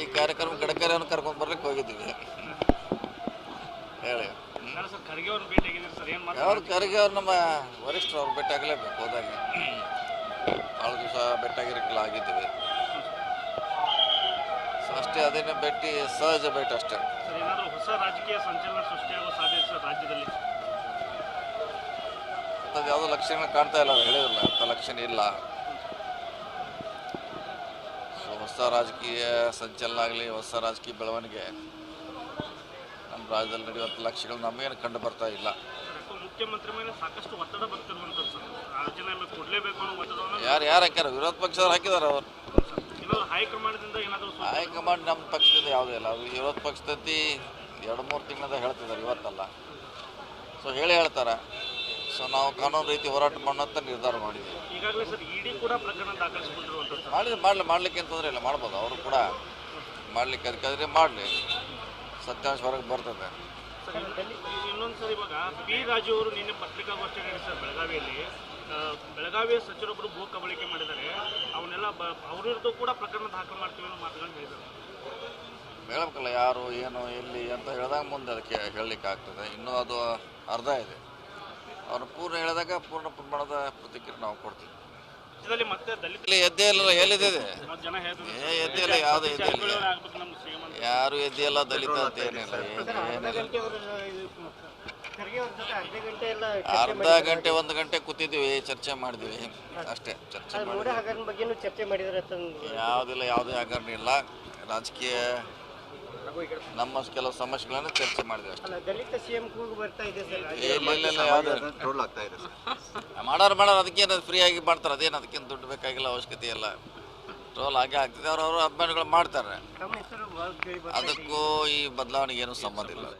ಈ ಕಾರ್ಯಕ್ರಮ ಗಡಕರಿಯನ್ನು ಕರ್ಕೊಂಡು ಬರ್ಲಿಕ್ಕೆ ಹೋಗಿದ್ದೀವಿ. ಹೇಳಿ. ಅವ್ರು ಖರ್ಗೆ ಅವ್ರು ನಮ್ಮ ವರಿಷ್ಠರು ಅವ್ರು ಭೇಟಿಯಾಗಲೇಬೇಕು ಹೋದಾಗ. ಭಾಳ ದಿವಸ ಭೇಟಿಯಾಗಿರಕ್ಕೆಲ್ಲ ಆಗಿದ್ದೀವಿ. ಸೊ ಅಷ್ಟೇ ಅದೇನೇ ಭೇಟಿ ಸಹಜ ಭೇಟಿ ಅಷ್ಟೇ. ಹೊಸ ರಾಜಕೀಯ ಸಂಚಲನ ಸೃಷ್ಟಿಯಾಗುವ ಸಾಧ್ಯತೆ ರಾಜ್ಯದಲ್ಲಿ? ಯಾವುದೋ ಲಕ್ಷಣ ಕಾಣ್ತಾ ಇಲ್ಲ ಅವ್ರು ಹೇಳಿದ್ರಲ್ಲ ಅಂಥ ಲಕ್ಷಣ ಇಲ್ಲ. ಹೊಸ ರಾಜಕೀಯ ಸಂಚಲನ ಆಗಲಿ ಹೊಸ ರಾಜಕೀಯ ಬೆಳವಣಿಗೆ ನಮ್ಮ ರಾಜ್ಯದಲ್ಲಿ ನಡೆಯುವಂಥ ಲಕ್ಷ್ಯಗಳು ನಮಗೇನು ಕಂಡು ಬರ್ತಾ ಇಲ್ಲ. ಮುಖ್ಯಮಂತ್ರಿ ಮೇಲೆ ಸಾಕಷ್ಟು ಒತ್ತಡ ಬರ್ತಿರುವಂಥದ್ದು ಸರ್. ರಾಜೀನಾಮೆ ಕೊಡಲೇಬೇಕು ಅನ್ನೋ ಒತ್ತಡವನ್ನು ಯಾರು ಯಾರು ಹಾಕ್ಯಾರ? ವಿರೋಧ ಪಕ್ಷದವ್ರು ಹಾಕಿದಾರ ಅವರು. ಹೈಕಮಾಂಡ್ದಿಂದ ಏನಾದರೂ ಹೈಕಮಾಂಡ್ ನಮ್ಮ ಪಕ್ಷದಿಂದ ಯಾವುದೂ ಇಲ್ಲ. ವಿರೋಧ ಪಕ್ಷದತಿ ಎರಡು ಮೂರು ತಿಂಗಳಿಂದ ಹೇಳ್ತಿದ್ದಾರೆ ಇವತ್ತಲ್ಲ. ಸೊ ಹೇಳಿ ಹೇಳ್ತಾರೆ. ಸೊ ನಾವು ಕಾನೂನು ರೀತಿ ಹೋರಾಟ ಮಾಡೋಂಥ ನಿರ್ಧಾರ ಮಾಡಿದ್ದೀವಿ. ಈಗಾಗಲೇ ಸರ್ ಇಡಿ ಕೂಡ ಪ್ರಕರಣ ದಾಖಲಿಸಿಕೊಂಡಿರುವಂಥದ್ದು ಸರ್ ಮಾಡಲಿ ಮಾಡಲಿಕ್ಕೆ ಏನು ತೊಂದರೆ ಇಲ್ಲ ಮಾಡ್ಬೋದು. ಅವರು ಕೂಡ ಮಾಡ್ಲಿಕ್ಕೆ ಅದಕ್ಕಾದ್ರೆ ಮಾಡಲಿ. ಸತ್ಯಾಂಶ ಹೊರಗೆ ಬರ್ತದೆ. ಇನ್ನೊಂದು ಸರ್ ಇವಾಗ ಪಿ ರಾಜು ಅವರು ನಿನ್ನೆ ಪತ್ರಿಕಾಗೋಷ್ಠಿ ನಡೆಸಿದ ಬೆಳಗಾವಿಯಲ್ಲಿ ಬೆಳಗಾವಿಯ ಸಚಿವರೊಬ್ಬರು ಭೂ ಕಬಳಿಕೆ ಮಾಡಿದ್ದಾರೆ. ಅವನ್ನೆಲ್ಲ ಬ ಅವ್ರ ಕೂಡ ಪ್ರಕರಣ ದಾಖಲು ಮಾಡ್ತೀವಿ ಅನ್ನೋ ಮಾತುಗಳನ್ನ ಹೇಳಿದ್ದಾರೆ. ಹೇಳಬೇಕಲ್ಲ ಯಾರು ಏನು ಎಲ್ಲಿ ಅಂತ ಹೇಳಿದಾಗ ಮುಂದೆ ಅದಕ್ಕೆ ಹೇಳಲಿಕ್ಕೆ ಆಗ್ತದೆ. ಇನ್ನೂ ಅದು ಅರ್ಧ ಇದೆ. ಅವ್ರನ್ನ ಪೂರ್ಣ ಹೇಳಿದಾಗ ಪೂರ್ಣ ಪ್ರಮಾಣದ ಪ್ರತಿಕ್ರಿಯೆ ನಾವು ಕೊಡ್ತೀವಿ. ರಾಜ್ಯದಲ್ಲಿ ಮತ್ತೆ ದಲಿತ ಇಲ್ಲಿ ಎದ್ದೇ ಇಲ್ಲ ಎಲ್ಲಿದೆ ಜನ ಏ ಎದ್ದೇ ಇಲ್ಲ ಯಾವುದೂ ಎದ್ದೇ ಇಲ್ಲ. ಯಾರು ಎದ್ದಿಲ್ಲ ದಲಿತ ಅಂತ ಏನಿಲ್ಲ ಅರ್ಧ ಗಂಟೆ ಎಲ್ಲ ಅರ್ಧ ಗಂಟೆ ಒಂದು ಗಂಟೆ ಕೂತಿದ್ವಿ ಚರ್ಚೆ ಮಾಡಿದ್ವಿ ಅಷ್ಟೇ ಚರ್ಚೆ ಯಾವ್ದಿಲ್ಲ ಮಾಡಿದ್ವಿ ಹಗರಣ ಬಗ್ಗೆನೂ ಚರ್ಚೆ ಮಾಡಿದಾರೆ ಯಾವುದಿಲ್ಲ ಯಾವುದೇ ಹಗರಣ ಇಲ್ಲ. ರಾಜಕೀಯ ನಮ್ಮ ಕೆಲವು ಸಮಸ್ಯೆಗಳನ್ನು ಚರ್ಚೆ ಮಾಡಿದ್ವಿ ಅಷ್ಟೇ. ಅಲ್ಲ ದಲಿತ ಸಿಎಂ ಕೂಗು ಬರ್ತಾ ಇದೆ ಸರ್. ಇಲ್ಲ ಇಲ್ಲ ಇಲ್ಲ ಯಾವ್ದು? ಟ್ರೋಲ್ ಆಗ್ತಾ ಇದೆ ಸರ್. ಮಾಡೋರು ಮಾಡೋರು ಅದಕ್ಕೇನು ಫ್ರೀ ಆಗಿ ಮಾಡ್ತಾರೆ. ಅದೇನು ಅದಕ್ಕೇನು ದುಡ್ಡು ಬೇಕಾಗಿಲ್ಲ ಅವಶ್ಯಕತೆ ಇಲ್ಲ. ಟ್ರೋಲ್ ಹಾಗೆ ಆಗ್ತದೆ. ಅವ್ರವ್ರ ಅಭಿಮಾನಿಗಳು ಮಾಡ್ತಾರೆ. ಅದಕ್ಕೂ ಈ ಬದಲಾವಣೆಗೆ ಏನು ಸಂಬಂಧ ಇಲ್ಲ.